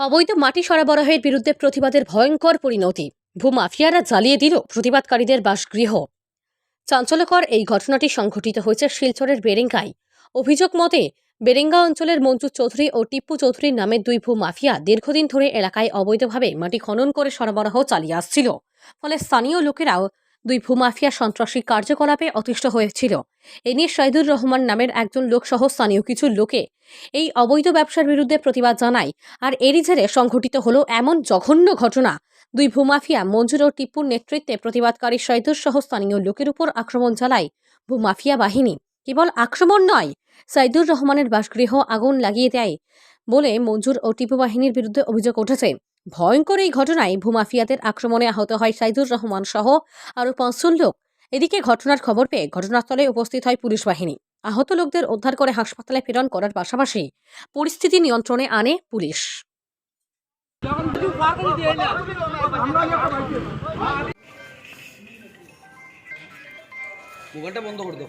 অবৈধ মাটি সরবরাহের বিরুদ্ধে প্রতিবাদের ভয়ঙ্কর পরিণতি। ভূমাফিয়ারা জ্বালিয়ে দিল প্রতিবাদকারীদের বাসগৃহ। চাঞ্চল্যকর এই ঘটনাটি সংঘটিত হয়েছে শিলচরের বেরেঙ্গায়। অভিযোগ মতে, বেরেঙ্গা অঞ্চলের মঞ্জু চৌধুরী ও টিপ্পু চৌধুরীর নামে দুই ভূ মাফিয়া দীর্ঘদিন ধরে এলাকায় অবৈধভাবে মাটি খনন করে সরবরাহ চালিয়ে আসছিল। ফলে স্থানীয় লোকেরাও দুই ভূমাফিয়া সন্ত্রাসী কার্যকলাপে অতিষ্ঠ হয়েছিল। এ নিয়ে শহীদুর রহমান নামের একজন লোকসহ স্থানীয় কিছু লোকে এই অবৈধ ব্যবসার বিরুদ্ধে প্রতিবাদ জানায় আর এরই জেরে সংঘটিত হলো এমন জঘন্য ঘটনা। দুই ভূমাফিয়া মঞ্জুর ও টিপ্পুর নেতৃত্বে প্রতিবাদকারী শহীদুর সহ স্থানীয় লোকের উপর আক্রমণ চালায় ভূমাফিয়া বাহিনী। কেবল আক্রমণ নয় সাইদুর রহমানের বাসগৃহ আগুন লাগিয়ে দেয় বলে মঞ্জুর ও টিপু বাহিনীর বিরুদ্ধে অভিযোগ উঠেছে। ভয়ঙ্কর এই ঘটনায় ভূমাফিয়াদের আক্রমণে আহত হয় সাইদুর রহমান সহ আরও পাঁচজন লোক। এদিকে ঘটনার খবর পেয়ে ঘটনাস্থলে উপস্থিত হয় পুলিশ বাহিনী। আহত লোকদের উদ্ধার করে হাসপাতালে প্রেরণ করার পাশাপাশি পরিস্থিতি নিয়ন্ত্রণে আনে পুলিশ। মোবাইলটা বন্ধ করে দাও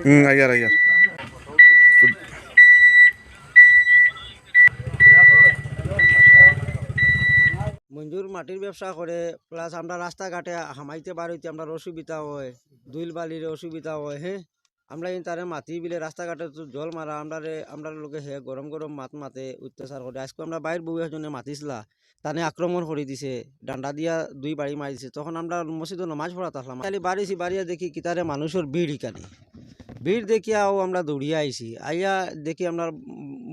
হুম আইয়ার আইয়ার মঞ্জুর মাটির ব্যবসা করে প্লাস আমরা রাস্তাঘাটে হামাইতে বাড়িতে আমরা অসুবিধা হয়। দুইল বালির অসুবিধা হয় হ্যাঁ আমরা ইন তারে মাতি বিলে রাস্তাঘাটে জল মারা আমরা আমরা লোকে হে গরম গরম মাত মাতে অত্যাচার করে। আজকে আমরা বাইর বউ এজনে মাতিছিলা, তানে আক্রমণ করে দিছে, ডান্ডা দিয়া দুই বাড়ি মারি দিছে। তখন আমরা মসজিদে নমাজ পড়া থাকলাম খালি বাড়িছি বাড়িয়া দেখি কি তারে মানুষের ভিড় ইকানি ভিড় দেখিয়াও আমরা দৌড়িয়া আইছি। আইয়া দেখি আমরা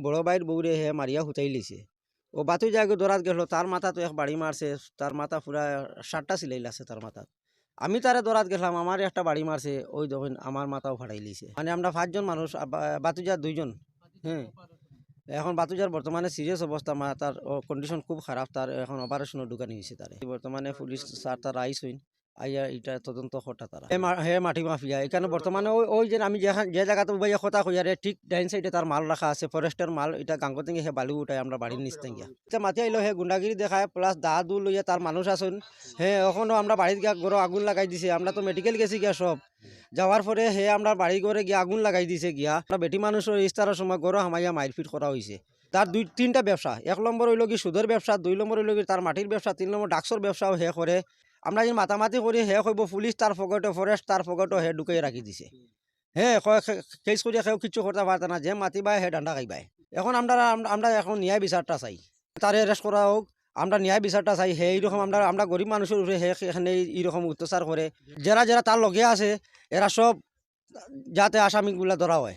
বড় বাইর বউরে হে মারিয়া হুতাই লিছে। ও বাতু জায়গায় দৌড়াত গেল, তার মাথা তো এক বাড়ি মারছে তার মাথা পুরা ষাটটা সিলাই লাগছে তার মাথা আমি তারে দৌড়াত গেলাম আমার একটা বাড়ি মারছে, ওই যখন আমার মাথাও ফাটাই লিছে মানে আমরা পাঁচজন মানুষ বাতুজার দুইজন হ্যাঁ। এখন বাতুজার বর্তমানে সিরিয়াস অবস্থা তার কন্ডিশন খুব খারাপ, তার এখন অপারেশনও ঢুকানি হয়েছে তার। বর্তমানে পুলিশ স্যার তার আইস হইন। আইয়া এটা তদন্ত হটা তারা। হে মাটি মাফিয়া, এখানে বর্তমানে ওই ওই যে আমি যে জায়গাতে উবাইয়া কথা কইয়ারে ঠিক ডাইন সাইডে তার মাল রাখা আছে, ফরেস্টের মাল, এটা গাঙ্গতিঙ্গে হে বালু উঠাই আমরা বাড়ির নিচ গিয়া এটা মাতি আইলো হে গুন্ডাগিরি দেখায়, প্লাস দা দু লইয়া তার মানুষ আসুন হে, এখনও আমরা বাড়ির গিয়া গরো আগুন লাগাই দিছে, আমরা তো মেডিকেল গেছি গিয়া সব। যাওয়ার পরে হে আমরা বাড়ি করে গিয়া আগুন লাগাই দিছে গিয়া, আমরা বেটি মানুষের ইস্তারের সময় গরো হামাইয়া মারপিট করা হয়েছে তার দুই, তিনটা ব্যবসা, এক নম্বর হইল কি সুদের ব্যবসা, দুই নম্বর হইল কি তার মাটির ব্যবসা, তিন নম্বর ডাক্সর ব্যবসাও হে করে। আমরা যে মাতামাতি করি হে কইব পুলিশ তার ফকটে ফরেস্ট তার ফকটে হে ঢুকাই রাখি দিছে। হে কেস করিয়া কেউ কিচ্ছু করতে পারতে না যে মাতিবাই হে ডান্ডা খাইবাই। এখন আমরা আমরা- আমরা এখন ন্যায় বিচারটা চাই। তারে অ্যারেস্ট করা হোক আমরা ন্যায় বিচারটা চাই হে এইরকম আমরা আমরা গরিব মানুষের উপরে হে এখানে এইরকম অত্যাচার করে যারা যারা তার লগে আছে এরা সব যাতে আসামিগুলা ধরা হয়।